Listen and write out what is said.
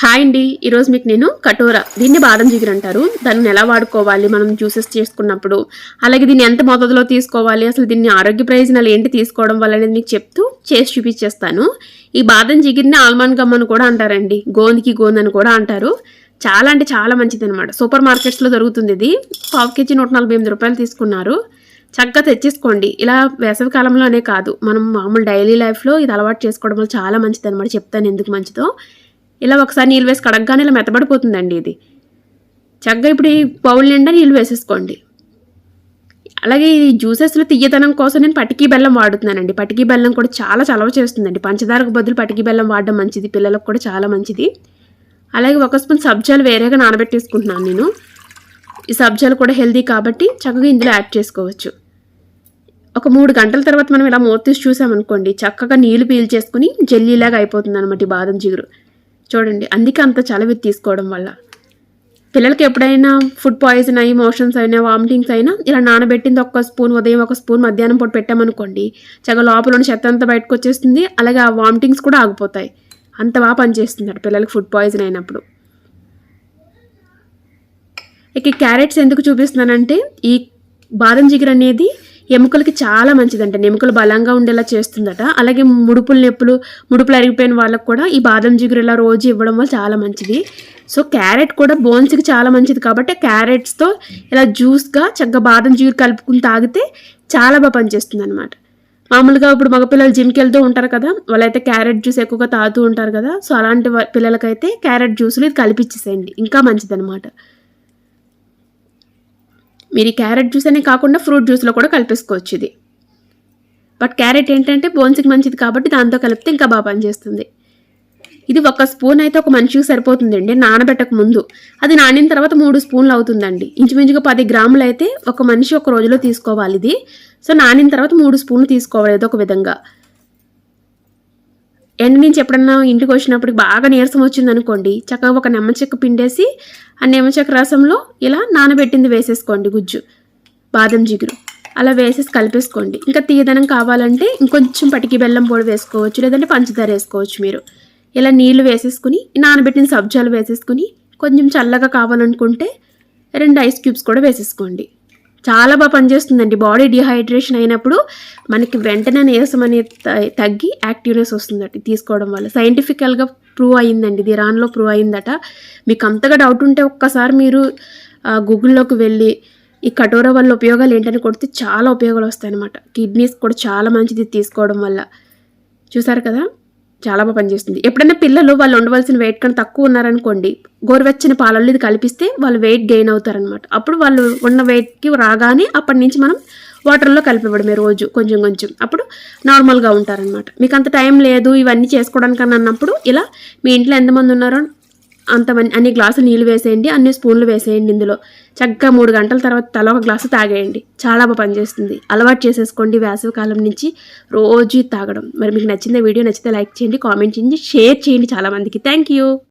Hi అండి. ఈరోజు మీకు నేను కటోరా దీన్ని బాదం జిగురు అంటారు. దాన్ని ఎలా వాడుకోవాలి? మనం జ్యూసెస్ చేసుకున్నప్పుడు. అలాగే దీన్ని ఎంత మోతాదులో తీసుకోవాలి? అసలు దీన్ని ఆరోగ్య ప్రయోజనాలు ఏంటి? తీసుకోవడం వల్ల అనేది మీకు చెప్తూ చేసి చూపించేస్తాను. ఈ బాదం జిగిరిని ఆల్మండ్ గమ్ అని కూడా అంటారండి. గోందికి గోంద అని కూడా అంటారు. చాలా అంటే చాలా మంచిది అనమాట సూపర్ మార్కెట్స్లో దొరుకుతుంది ఇది. పావు కేజీ నూట నలభై ఎనిమిది రూపాయలు తీసుకున్నారు. చక్కగా తెచ్చేసుకోండి. ఇలా వేసవి కాలంలోనే కాదు. మనం మామూలు డైలీ లైఫ్లో ఇది అలవాటు చేసుకోవడం వల్ల చాలా మంచిది అనమాట చెప్తాను ఎందుకు మంచిదో. ఇలా ఒకసారి నీళ్ళు వేసి కడగగానే ఇలా మెత్తబడిపోతుందండి ఇది. చక్కగా ఇప్పుడు ఈ బౌల్ నిండా నీళ్ళు వేసేసుకోండి. అలాగే ఈ జ్యూసెస్లో తీయతనం కోసం నేను పటికీ బెల్లం వాడుతున్నానండి. పటికీ బెల్లం కూడా చాలా చలవ చేస్తుందండి. పంచదారకు బదులు పటికీ బెల్లం వాడడం మంచిది పిల్లలకు కూడా చాలా మంచిది. అలాగే ఒక స్పూన్ సబ్జాలు వేరేగా నానబెట్టేసుకుంటున్నాను నేను. ఈ సబ్జాలు కూడా హెల్దీ కాబట్టి చక్కగా ఇందులో యాడ్ చేసుకోవచ్చు. ఒక మూడు గంటల తర్వాత మనం ఇలా మూత తీసి చూసామనుకోండి చక్కగా నీళ్ళు పీల్చేసుకుని జెల్లీలాగా అయిపోతుంది అనమాట బాదం చిగురు చూడండి అందుకే అంత చలవి తీసుకోవడం వల్ల. పిల్లలకి ఎప్పుడైనా ఫుడ్ పాయిజన్ అయ్యి మోషన్స్ అయినా వామిటింగ్స్ అయినా ఇలా నానబెట్టింది ఒక స్పూన్ ఉదయం ఒక స్పూన్ మధ్యాహ్నం పూట పెట్టామనుకోండి చక్కగా లోపల ఉన్న చెత్త అంతా బయటకు వచ్చేస్తుంది అలాగే ఆ వామిటింగ్స్ కూడా ఆగిపోతాయి. అంత బాగా పనిచేస్తుంది పిల్లలకి ఫుడ్ పాయిజన్ అయినప్పుడు. ఇక క్యారెట్స్ ఎందుకు చూపిస్తున్నానంటే ఈ బాదం జిగురు అనేది ఎముకలకి చాలా మంచిదంట. ఎముకలు బలంగా ఉండేలా చేస్తుందట. అలాగే ముడుపులు నొప్పులు ముడుపులు అరిగిపోయిన వాళ్ళకి కూడా ఈ బాదం జిగురు ఇలా రోజు ఇవ్వడం వల్ల చాలా మంచిది. సో క్యారెట్ కూడా బోన్స్కి చాలా మంచిది కాబట్టి క్యారెట్స్తో ఇలా జ్యూస్గా చక్కగా బాదం జిగురు కలుపుకుని తాగితే చాలా బాగా పనిచేస్తుంది అనమాట మామూలుగా ఇప్పుడు మగపిల్లలు జిమ్కి వెళ్తూ ఉంటారు కదా వాళ్ళైతే క్యారెట్ జ్యూస్ ఎక్కువగా తాగుతూ ఉంటారు కదా సో అలాంటి పిల్లలకైతే క్యారెట్ జ్యూస్లు ఇది కలిపిచ్చేసేయండి. ఇంకా మంచిదనమాట మీరు ఈ క్యారెట్ జ్యూస్ అనే కాకుండా ఫ్రూట్ జ్యూస్లో కూడా కలిపేసుకోవచ్చు ఇది. బట్ క్యారెట్ ఏంటంటే బోన్స్కి మంచిది కాబట్టి దాంతో కలిపితే ఇంకా బాగా పనిచేస్తుంది. ఇది ఒక స్పూన్ అయితే ఒక మనిషికి సరిపోతుందండి నానబెట్టక ముందు. అది నానిన తర్వాత మూడు స్పూన్లు అవుతుందండి. ఇంచుమించుగా పది గ్రాములు అయితే ఒక మనిషి ఒక రోజులో తీసుకోవాలి ఇది. సో నానిన తర్వాత మూడు స్పూన్లు తీసుకోవాలి ఏదో ఒక విధంగా. ఎండ నుంచి ఎప్పుడన్నా ఇంటికి వచ్చినప్పుడు బాగా నీరసం వచ్చింది అనుకోండి చక్కగా ఒక నిమ్మ చెక్క పిండేసి ఆ నిమ్మచెక్క రసంలో ఇలా నానబెట్టింది వేసేసుకోండి గుజ్జు బాదం జిగురు. అలా వేసేసి కలిపేసుకోండి. ఇంకా తీయదనం కావాలంటే ఇంకొంచెం పటికి బెల్లం పొడి వేసుకోవచ్చు లేదంటే పంచదార వేసుకోవచ్చు మీరు. ఇలా నీళ్ళు వేసేసుకుని నానబెట్టిన సబ్జాలు వేసేసుకుని కొంచెం చల్లగా కావాలనుకుంటే రెండు ఐస్ క్యూబ్స్ కూడా వేసేసుకోండి. చాలా బాగా పనిచేస్తుందండి. బాడీ డిహైడ్రేషన్ అయినప్పుడు మనకి వెంటనే నీరసం అనేది త- తగ్గి యాక్టివ్నెస్ వస్తుందట తీసుకోవడం వల్ల. సైంటిఫికల్గా ప్రూవ్ అయ్యిందండి. ఇది ఇరాన్లో ప్రూవ్ అయ్యిందట. మీకు అంతగా డౌట్ ఉంటే ఒక్కసారి మీరు గూగుల్లోకి వెళ్ళి ఈ కటోర వల్ల ఉపయోగాలు ఏంటని కొడితే చాలా ఉపయోగాలు వస్తాయన్నమాట. కిడ్నీస్ కూడా చాలా మంచిది తీసుకోవడం వల్ల. చూసారు కదా? చాలా బాగా పనిచేస్తుంది. ఎప్పుడైనా పిల్లలు వాళ్ళు ఉండవలసిన వెయిట్ కన్నా తక్కువ ఉన్నారనుకోండి గోరువెచ్చని పాలల్లో ఇది కలిపిస్తే వాళ్ళు వెయిట్ గెయిన్ అవుతారనమాట అప్పుడు వాళ్ళు ఉన్న వెయిట్కి రాగానే అప్పటి నుంచి మనం వాటర్లో కలిపివ్వడమే రోజు కొంచెం కొంచెం. అప్పుడు నార్మల్గా ఉంటారనమాట మీకు అంత టైం లేదు ఇవన్నీ చేసుకోవడానికి అన్నప్పుడు ఇలా మీ ఇంట్లో ఎంతమంది ఉన్నారో అంత అన్ని గ్లాసులు నీళ్ళు వేసేయండి అన్ని స్పూన్లు వేసేయండి ఇందులో. చక్కగా మూడు గంటల తర్వాత తల ఒక గ్లాసు తాగేయండి. చాలా బాగా పనిచేస్తుంది. అలవాటు చేసేసుకోండి వేసవి కాలం నుంచి రోజు తాగడం. మరి మీకు నచ్చిన వీడియో నచ్చితే లైక్ చేయండి కామెంట్ చేయండి షేర్ చేయండి చాలామందికి థ్యాంక్ యూ.